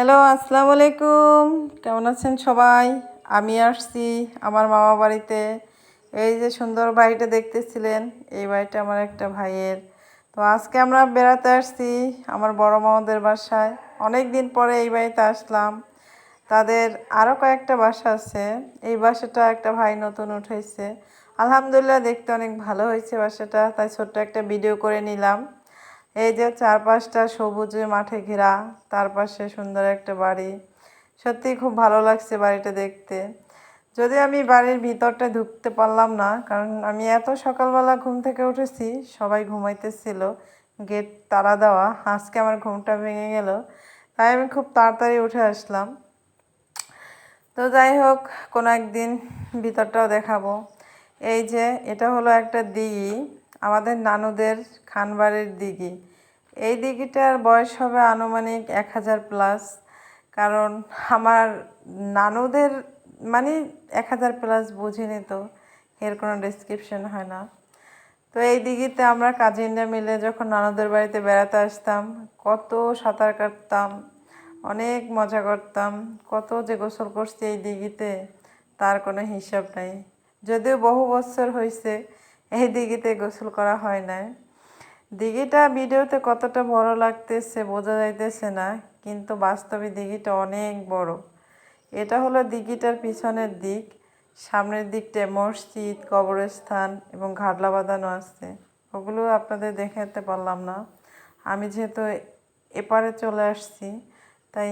Hello আসসালামু আলাইকুম কেমন আছেন সবাই? আমি আসছি আমার মামা বাড়িতে। এই যে সুন্দর বাড়িটা দেখতেছিলেন, এই বাড়িটা আমার একটা ভাইয়ের। তো আজকে আমরা বেড়াতে আসছি আমার বড় মামাদের বাসায়। অনেক দিন পরে এই বাড়িতে আসলাম। তাদের আরও কয়েকটা বাসা আছে। এই বাসাটা একটা ভাই নতুন উঠেছে আলহামদুলিল্লাহ দেখতে অনেক ভালো হয়েছে বাসাটা, তাই ছোট্ট একটা ভিডিও করে নিলাম। এই যে চারপাশটা সবুজে মাঠে ঘেরা, তার পাশে সুন্দর একটা বাড়ি। সত্যি খুব ভালো লাগছে বাড়িটা দেখতে। যদি আমি বাড়ির ভিতরটা ঢুকতে পারলাম না, কারণ আমি এত সকালবেলা ঘুম থেকে উঠেছি, সবাই ঘুমাইতেছিল, গেট তালা দেওয়া, আজকে আমার ঘুমটা ভেঙে গেল, তাই আমি খুব তাড়াতাড়ি উঠে আসলাম। তো যাই হোক, কোনো একদিন ভিতরটাও দেখাবো। এই যে, এটা হলো একটা দিঘি। আমাদের নানুদের খানবাড়ির দিঘি। এই দিঘিটার বয়স হবে আনুমানিক এক হাজার প্লাস কারণ আমার নানুদের মানে এক হাজার প্লাস বুঝিনি তো, এর কোনো ডিসক্রিপশন হয় না। তো এই দিঘিতে আমরা কাজিনরা মিলে যখন নানুদের বাড়িতে বেড়াতে আসতাম, কত সাঁতার কাটতাম, অনেক মজা করতাম, কত যে গোসল করছি এই দিঘিতে, তার কোনো হিসাব নাই। যদিও বহু বছর হয়েছে এই দিঘিতে গোসল করা হয় না দিঘিটা ভিডিওতে কতটা বড় লাগতেছে বোঝা যাইতেছে না, কিন্তু বাস্তবে দিঘিটা অনেক বড়। এটা হলো দিঘিটার পিছনের দিক, সামনের দিকটায় মসজিদ, কবরস্থান এবং ঘাটলা বাঁধানো আছে। ওগুলো আপনাদের দেখাতে পারলাম না। আমি যেহেতু এপারে চলে আসছি, তাই